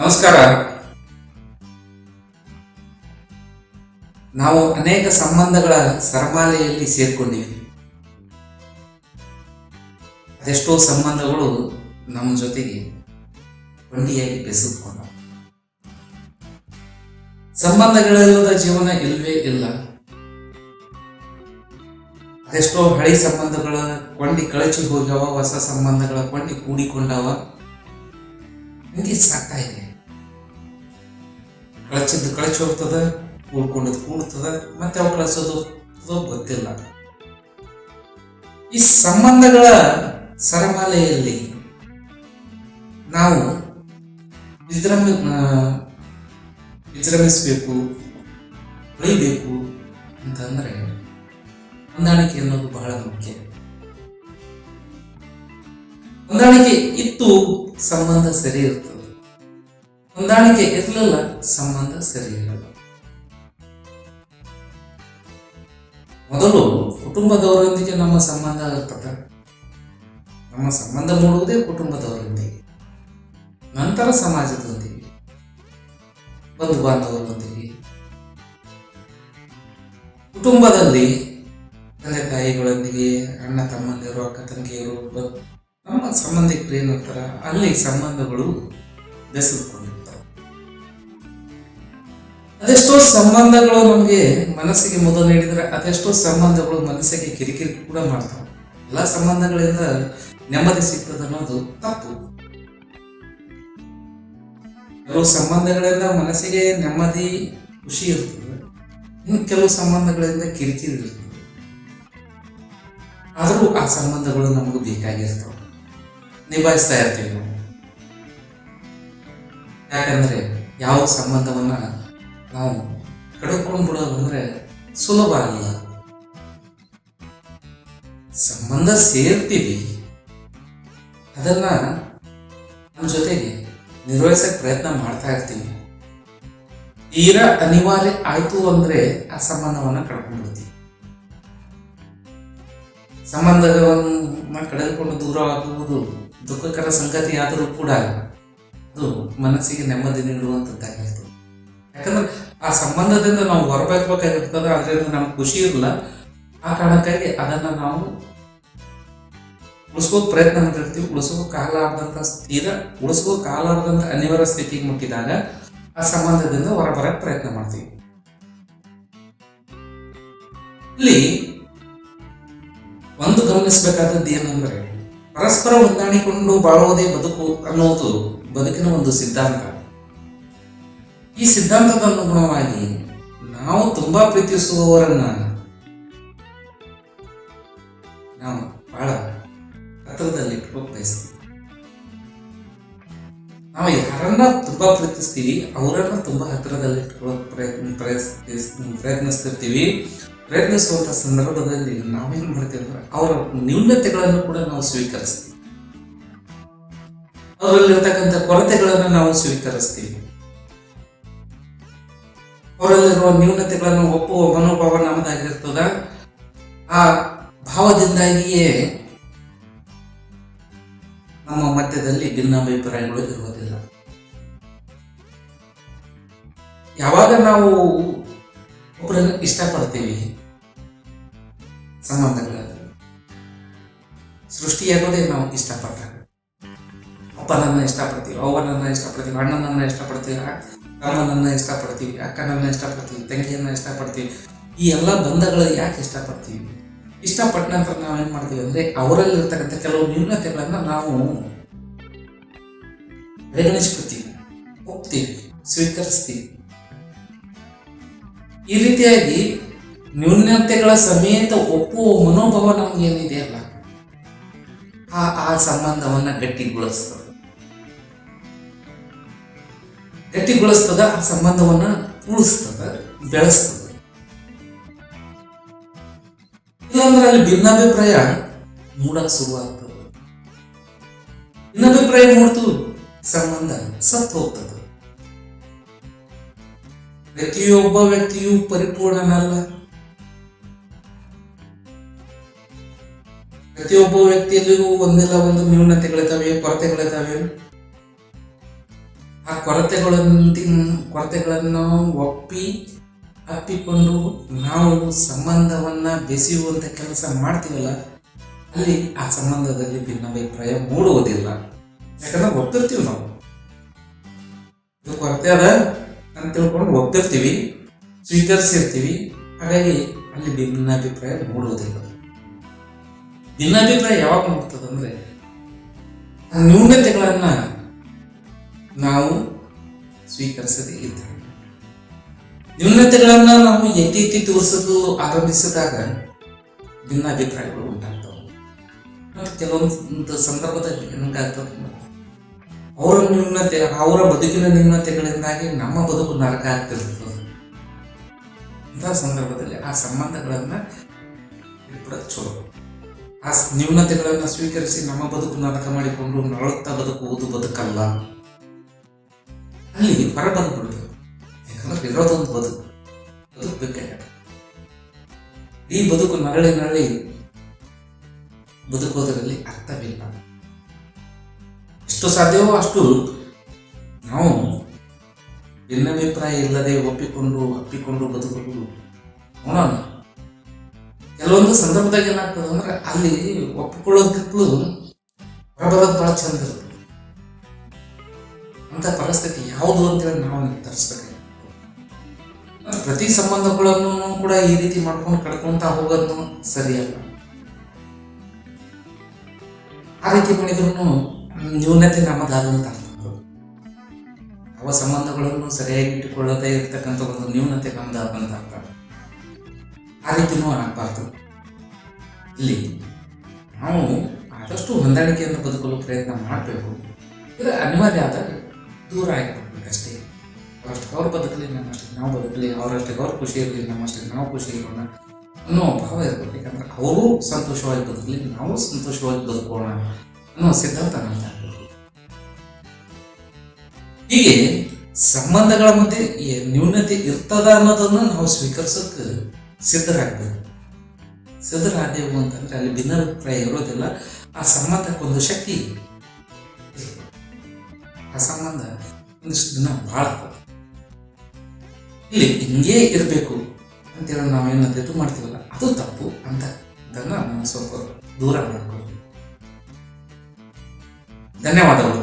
ನಮಸ್ಕಾರ. ನಾವು ಅನೇಕ ಸಂಬಂಧಗಳ ಸರಮಾಲೆಯಲ್ಲಿ ಸೇರ್ಕೊಂಡಿವೆ. ಅದೆಷ್ಟೋ ಸಂಬಂಧಗಳು ನಮ್ಮ ಜೊತೆಗೆ ಕೊಂಡಿಯಾಗಿ ಬೆಸೆದುಕೊಂಡ ಸಂಬಂಧಗಳಿಲ್ಲದ ಜೀವನ ಇಲ್ವೇ ಇಲ್ಲ. ಅದೆಷ್ಟೋ ಹಳೆ ಸಂಬಂಧಗಳ ಕೊಂಡಿ ಕಳಚಿ ಹೋಗ್ಯಾವ, ಹೊಸ ಸಂಬಂಧಗಳ ಕೊಂಡಿ ಕೂಡಿಕೊಂಡವ. ಹಿಂಗೆ ಸಾಕ್ತಾ ಇದೆ. ಕಳಚಿದ್ದು ಕಳಚಿ ಹೋಗ್ತದ ಕೂಡ್ಕೊಂಡಿದ್ದು ಕೂಡ್ತದ, ಮತ್ತೆ ಅವು ಕಳಿಸೋದು ಗೊತ್ತಿಲ್ಲ. ಈ ಸಂಬಂಧಗಳ ಸರಮಾಲೆಯಲ್ಲಿ ನಾವು ವಿಜೃಂಭ ವಿಜೃಂಭಿಸಬೇಕು ಬೆಳಿಬೇಕು ಅಂತಂದ್ರೆ ಹೊಂದಾಣಿಕೆ ಅನ್ನೋದು ಬಹಳ ಮುಖ್ಯ. ಹೊಂದಾಣಿಕೆ ಇತ್ತು, ಸಂಬಂಧ ಸರಿ ಇರ್ತದೆ ಹೊಂದಾಣಿಕೆ ಇರಲಿಲ್ಲ, ಸಂಬಂಧ ಸರಿ ಇರಲ್ಲ ಮೊದಲು ಕುಟುಂಬದವರೊಂದಿಗೆ ನಮ್ಮ ಸಂಬಂಧ ಏರ್ಪಟ್ಟ ನಮ್ಮ ಸಂಬಂಧ ಮೂಡುವುದೇ ಕುಟುಂಬದವರೊಂದಿಗೆ. ನಂತರ ಸಮಾಜದೊಂದಿಗೆ ಬಂಧು ಬಾಂಧವರೊಂದಿಗೆ ಕುಟುಂಬದಲ್ಲಿ ತಂದೆ ತಾಯಿಗಳೊಂದಿಗೆ ಅಣ್ಣ ತಮ್ಮಂದಿರು, ಅಕ್ಕ ತಂಗಿಯರು ನಮ್ಮ ಸಂಬಂಧಿಕರು ಏನಂತಾರ, ಅಲ್ಲಿ ಸಂಬಂಧಗಳು ಬೆಸೆದುಕೊಂಡಿರ್ತಾವೆ ಅದೆಷ್ಟೋ ಸಂಬಂಧಗಳು ನಮಗೆ ಮನಸ್ಸಿಗೆ ಮೊದಲು ನೀಡಿದ್ರೆ ಅದೆಷ್ಟೋ ಸಂಬಂಧಗಳು ಮನಸ್ಸಿಗೆ ಕಿರಿಕಿರಿ ಕೂಡ ಮಾಡ್ತಾವೆ. ಎಲ್ಲ ಸಂಬಂಧಗಳಿಂದ ನೆಮ್ಮದಿ ಸಿಗ್ತದೆ ಅನ್ನೋದು ತಪ್ಪು. ಕೆಲವು ಸಂಬಂಧಗಳಿಂದ ಮನಸ್ಸಿಗೆ ನೆಮ್ಮದಿ, ಖುಷಿ ಇರ್ತದೆ. ಇನ್ನು ಕೆಲವು ಸಂಬಂಧಗಳಿಂದ ಕಿರಿಕಿರಿ ಇರ್ತದೆ. ಆದರೂ ಆ ಸಂಬಂಧಗಳು ನಮಗೆ ಬೇಕಾಗಿರ್ತವೆ. ನಿಭಾಯಿಸ್ತಾ ಇರ್ತೀವಿ ನಾವು. ಯಾಕಂದ್ರೆ ಯಾವ ಸಂಬಂಧವನ್ನ ನಾವು ಕಳ್ಕೊಂಡು ಬಿಡೋದು ಅಂದ್ರೆ ಸುಲಭ ಅಲ್ಲ ಸಂಬಂಧ ಸೇರ್ತೀವಿ. ಅದನ್ನ ನಮ್ಮ ಜೊತೆಗೆ ನಿರ್ವಹಿಸಕ್ ಪ್ರಯತ್ನ ಮಾಡ್ತಾ ಇರ್ತೀವಿ. ತೀರಾ ಅನಿವಾರ್ಯ ಆಯ್ತು ಅಂದ್ರೆ ಆ ಸಂಬಂಧವನ್ನ ಕಳ್ಕೊಂಡ್ಬಿಡ್ತೀವಿ ಸಂಬಂಧವನ್ನು ಕಳೆದುಕೊಂಡು ದೂರವಾಗುವುದು ದುಃಖಕರ ಸಂಗತಿ ಆದರೂ ಕೂಡ ಅದು ಮನಸ್ಸಿಗೆ ನೆಮ್ಮದಿ ನೀಡುವಂಥದ್ದಾಗಿರ್ತದೆ ಯಾಕಂದ್ರೆ ಆ ಸಂಬಂಧದಿಂದ ನಾವು ಹೊರಬೇಕಾಗಿರ್ತದೆ ಅದರಿಂದ ನಮ್ಗೆ ಖುಷಿ ಇರಲ್ಲ ಆ ಕಾರಣಕ್ಕಾಗಿ ಅದನ್ನ ನಾವು ಉಳಿಸ್ಕೋ ಪ್ರಯತ್ನ ಮಾಡಿರ್ತೀವಿ. ಉಳಿಸೋ ಕಾಲಾರ್ದಂತ ಸ್ಥಿರ ಉಳಿಸ್ಕೋ ಕಾಲಾರ್ದಂತ ಅನಿವಾರ್ಯ ಸ್ಥಿತಿಗೆ ಮುಟ್ಟಿದಾಗ ಆ ಸಂಬಂಧದಿಂದ ಹೊರಬರಕ್ಕೆ ಪ್ರಯತ್ನ ಮಾಡ್ತೀವಿ. ಇಲ್ಲಿ ಒಂದು ಗಮನಿಸಬೇಕಾದದ್ದು ಏನಂದ್ರೆ, ಪರಸ್ಪರ ಹೊಂದಾಣಿಕೊಂಡು ಬಾಳುವುದೇ ಬದುಕು ಅನ್ನೋದು ಬದುಕಿನ ಒಂದು ಸಿದ್ಧಾಂತ. ಈ ಸಿದ್ಧಾಂತದ ಅನುಗುಣವಾಗಿ ನಾವು ತುಂಬಾ ಪ್ರೀತಿಸುವವರನ್ನ ನಾವು ಬಹಳ ಹತ್ತಿರದಲ್ಲಿ ಇಟ್ಕೋಕ್ ಬಯಸ್ತೀವಿ. ನಾವು ಯಾರನ್ನ ತುಂಬಾ ಪ್ರೀತಿಸ್ತೀವಿ, ಅವರನ್ನ ತುಂಬಾ ಹತ್ತಿರದಲ್ಲಿ ಪ್ರಯತ್ನ ಪ್ರಯತ್ನಿಸ್- ಪ್ರಯತ್ನಿಸ್ತಿರ್ತೀವಿ. ಪ್ರಯತ್ನಿಸುವಂತ ಸಂದರ್ಭದಲ್ಲಿ ನಾವೇನ್ ಮಾಡ್ತೀವಿ ಅಂದ್ರೆ ಅವರ ನ್ಯೂನತೆಗಳನ್ನು ಕೂಡ ನಾವು ಸ್ವೀಕರಿಸ್ತೀವಿ. ಅವರಲ್ಲಿರ್ತಕ್ಕಂಥ ಕೊರತೆಗಳನ್ನು ನಾವು ಸ್ವೀಕರಿಸ್ತೀವಿ. ಅವರಲ್ಲಿರುವ ನ್ಯೂನತೆಗಳನ್ನು ಒಪ್ಪುವ ಮನೋಭಾವ ನಮ್ಮದಾಗಿರ್ತದ. ಆ ಭಾವದಿಂದಾಗಿಯೇ ನಮ್ಮ ಮಧ್ಯದಲ್ಲಿ ಭಿನ್ನಾಭಿಪ್ರಾಯಗಳು ಇರುವುದಿಲ್ಲ. ಯಾವಾಗ ನಾವು ಒಬ್ಬರನ್ನು ಇಷ್ಟಪಡ್ತೀವಿ? ಸಂಬಂಧಗಳಲ್ಲಿ ಸೃಷ್ಟಿಯಾಗೋದೇ ನಾವು ಇಷ್ಟಪಟ್ಟಾಗ. ಅಪ್ಪನನ್ನ ಇಷ್ಟಪಡ್ತೀವಿ ಅವನನ್ನ ಇಷ್ಟಪಡ್ತೀವಿ ಅಣ್ಣನನ್ನ ಇಷ್ಟಪಡ್ತೀವಿ ತಮ್ಮನನ್ನ ಇಷ್ಟಪಡ್ತೀವಿ ಅಕ್ಕನನ್ನ ಇಷ್ಟಪಡ್ತೀವಿ ತಂಗಿಯನ್ನ ಇಷ್ಟಪಡ್ತೀವಿ ಈ ಎಲ್ಲ ಬಂಧಗಳು ಯಾಕೆ ಇಷ್ಟಪಡ್ತೀವಿ ಇಷ್ಟಪಟ್ಟ ನಂತರ ನಾವೇನ್ ಮಾಡ್ತೀವಿ ಅಂದ್ರೆ ಅವರಲ್ಲಿರ್ತಕ್ಕಂಥ ಕೆಲವು ನ್ಯೂನತೆಗಳನ್ನ ನಾವು ಪರಿಗಣಿಸ್ಕೊತೀವಿ ಒಪ್ತೀವಿ, ಸ್ವೀಕರಿಸ್ತೀವಿ. ಈ ರೀತಿಯಾಗಿ ನ್ಯೂನತೆಗಳ ಸಮೇತ ಒಪ್ಪುವ ಮನೋಭಾವ ನಮಗೇನಿದೆಯಲ್ಲ ಆ ಆ ಸಂಬಂಧವನ್ನ ಗಟ್ಟಿಗೊಳಿಸ್ತದೆ ಗಟ್ಟಿಗೊಳಿಸ್ತದ, ಆ ಸಂಬಂಧವನ್ನ ಉಳಿಸ್ತದ, ಬೆಳೆಸ್ತದ. ಇಲ್ಲಾಂದ್ರೆ ಅಲ್ಲಿ ಭಿನ್ನಾಭಿಪ್ರಾಯ ಮೂಡಕ್ ಶುರುವಾಗ್ತದೆ. ಭಿನ್ನಾಭಿಪ್ರಾಯ ಮೂಡ್ತು, ಸಂಬಂಧ ಸತ್ತು ಹೋಗ್ತದೆ. ಪ್ರತಿಯೊಬ್ಬ ವ್ಯಕ್ತಿಯು ಪರಿಪೂರ್ಣನಲ್ಲ. ಪ್ರತಿಯೊಬ್ಬ ವ್ಯಕ್ತಿಯಲ್ಲಿಯೂ ಒಂದಿಲ್ಲ, ಒಂದು ನ್ಯೂನತೆಗಳಿದ್ದಾವೆ, ಕೊರತೆಗಳಿದ್ದಾವೆ. ಆ ಕೊರತೆಗಳೊಂದಿನ ಕೊರತೆಗಳನ್ನು ಒಪ್ಪಿ, ಅಪ್ಪಿಕೊಂಡು ನಾವು ಸಂಬಂಧವನ್ನ ಬೆಸೆಯುವಂಥ ಕೆಲಸ ಮಾಡ್ತೀವಲ್ಲ, ಅಲ್ಲಿ ಆ ಸಂಬಂಧದಲ್ಲಿ ಭಿನ್ನಾಭಿಪ್ರಾಯ ಮೂಡುವುದಿಲ್ಲ. ಯಾಕಂದ್ರೆ ಒಪ್ತಿರ್ತೀವಿ ನಾವು. ಇದು ಕೊರತೆ ಅದ ಅಂತ ತಿಳ್ಕೊಂಡು ಒಪ್ತಿರ್ತೀವಿ, ಸ್ವೀಕರಿಸಿರ್ತೀವಿ. ಹಾಗಾಗಿ ಅಲ್ಲಿ ಭಿನ್ನಾಭಿಪ್ರಾಯ ಮೂಡುವುದಿಲ್ಲ. ಭಿನ್ನಾಭಿಪ್ರಾಯ ಯಾವಾಗ ಮೂಡ್ತದಂದ್ರೆ, ನ್ಯೂನತೆಗಳನ್ನ ನಾವು ಸ್ವೀಕರಿಸದೇ ಇದ್ದಾಗ ನ್ಯೂನತೆಗಳನ್ನ ನಾವು ಎತ್ತಿ ಎತ್ತಿ ತೋರಿಸಲು ಆರಂಭಿಸಿದಾಗ ಭಿನ್ನಾಭಿಪ್ರಾಯಗಳು ಉಂಟಾಗ್ತವೆ. ಮತ್ತು ಕೆಲವೊಂದು ಸಂದರ್ಭದಲ್ಲಿ ನನಗಾಗ್ತದೆ ಅವರ ನ್ಯೂನತೆ, ಅವರ ಬದುಕಿನ ನ್ಯೂನತೆಗಳಿಂದಾಗಿ ನಮ್ಮ ಬದುಕು ನರಕ ಆಗ್ತಿರ್ತದೆ. ಇಂಥ ಸಂದರ್ಭದಲ್ಲಿ ಆ ಸಂಬಂಧಗಳನ್ನ ಚಲೋ. ಆ ನ್ಯೂನತೆಗಳನ್ನ ಸ್ವೀಕರಿಸಿ ನಮ್ಮ ಬದುಕು ನರಕ ಮಾಡಿಕೊಂಡು ನರಳುತ್ತಾ ಬದುಕುವುದು ಬದುಕಲ್ಲ. ಅಲ್ಲಿ ಹೊರ ಬಂದ್ಬಿಡ್ತು. ಯಾಕಂದ್ರೆ ಇರೋದೊಂದು ಬದುಕು. ಬದುಕಬೇಕಾಗ ಈ ಬದುಕು ನರಳಿ ನರಳಿ ಬದುಕೋದರಲ್ಲಿ ಅರ್ಥವಿಲ್ಲ. ಎಷ್ಟು ಸಾಧ್ಯವೋ ಅಷ್ಟು ನಾವು ಭಿನ್ನಾಭಿಪ್ರಾಯ ಇಲ್ಲದೆ ಒಪ್ಪಿಕೊಂಡು ಒಪ್ಪಿಕೊಂಡು ಬದುಕಲು ನೋಡೋಣ. ಕೆಲವೊಂದು ಸಂದರ್ಭದಾಗ ಏನಾಗ್ತದೆ ಅಂದ್ರೆ ಅಲ್ಲಿ ಒಪ್ಪಿಕೊಳ್ಳೋದಕ್ಕೂ ಹೊರಬರೋದು ಭಾಳ ಚಂದ ಇರುತ್ತೆ. ಅಂತ ಪರಿಸ್ಥಿತಿ ಯಾವುದು ಅಂತೇಳಿ ನಾವು ನಿರ್ಧರಿಸ್ಬೇಕಾಗಿತ್ತು ಪ್ರತಿ ಸಂಬಂಧಗಳನ್ನು ಕೂಡ ಈ ರೀತಿ ಮಾಡ್ಕೊಂಡು ಕಡ್ಕೊಂತ ಹೋಗೋದು ಸರಿಯಲ್ಲ. ಆ ರೀತಿ ಮಾಡಿದ್ರು ನ್ಯೂನತೆ ನಮ್ಮದಾದಂತ ಅವ ಸಂಬಂಧಗಳನ್ನು ಸರಿಯಾಗಿ ಇಟ್ಟುಕೊಳ್ಳದೇ ಇರತಕ್ಕಂಥ ಒಂದು ನ್ಯೂನತೆ ನಮ್ಮದಾದಂತ ಆ ರೀತಿನೂ ಆಗಬಾರ್ದು ಇಲ್ಲಿ ನಾವು ಆದಷ್ಟು ಹೊಂದಾಣಿಕೆಯನ್ನು ಬದುಕಲು ಪ್ರಯತ್ನ ಮಾಡಬೇಕು. ಇದು ಅನಿವಾರ್ಯ ಆದಾಗ ದೂರ ಆಗಿಬಿಡ್ಬೇಕು ಅಷ್ಟೇ ಅವರಷ್ಟು ಅವ್ರು ಬದುಕಲಿ ನಮ್ಮಷ್ಟಕ್ಕೆ ನಾವು ಬದುಕಲಿ ಅವರಷ್ಟಕ್ಕೆ ಅವ್ರು ಖುಷಿ ಇರಲಿ ನಮ್ಮಷ್ಟಕ್ಕೆ ನಾವು ಖುಷಿ ಇರೋಣ ಅನ್ನೋ ಭಾವ ಇರಬೇಕು ಯಾಕಂದ್ರೆ ಅವರು ಸಂತೋಷವಾಗಿ ಬದುಕಲಿ, ನಾವು ಸಂತೋಷವಾಗಿ ಬದುಕೋಣ ಅನ್ನೋ ಸಿದ್ಧಾಂತ ನಮ್ಗೆ. ಹೀಗೆ ಸಂಬಂಧಗಳ ಮಧ್ಯೆ ನ್ಯೂನತೆ ಇರ್ತದ ಅನ್ನೋದನ್ನು ನಾವು ಸ್ವೀಕರಿಸೋಕೆ ಸಿದ್ಧರಾಗಬೇಕು ಸಿದ್ಧರಾದೇವು ಅಂತಂದ್ರೆ ಅಲ್ಲಿ ಭಿನ್ನಾಭಿಪ್ರಾಯ ಇರೋದಿಲ್ಲ ಆ ಸಂಬಂಧಕ್ಕೊಂದು ಶಕ್ತಿ. ಆ ಸಂಬಂಧ ಒಂದಿಷ್ಟು ದಿನ ಭಾಳ ಇಲ್ಲಿ ಹಿಂಗೇ ಇರಬೇಕು ಅಂತೇಳಿ ನಾವೇನು ಇದು ಮಾಡ್ತೀವಲ್ಲ, ಅದು ತಪ್ಪು ಅಂತ ಅದನ್ನು ನಾವು ಸ್ವಲ್ಪ ದೂರ ಮಾಡ್ಕೊಳ್ತೀವಿ. ಧನ್ಯವಾದಗಳು.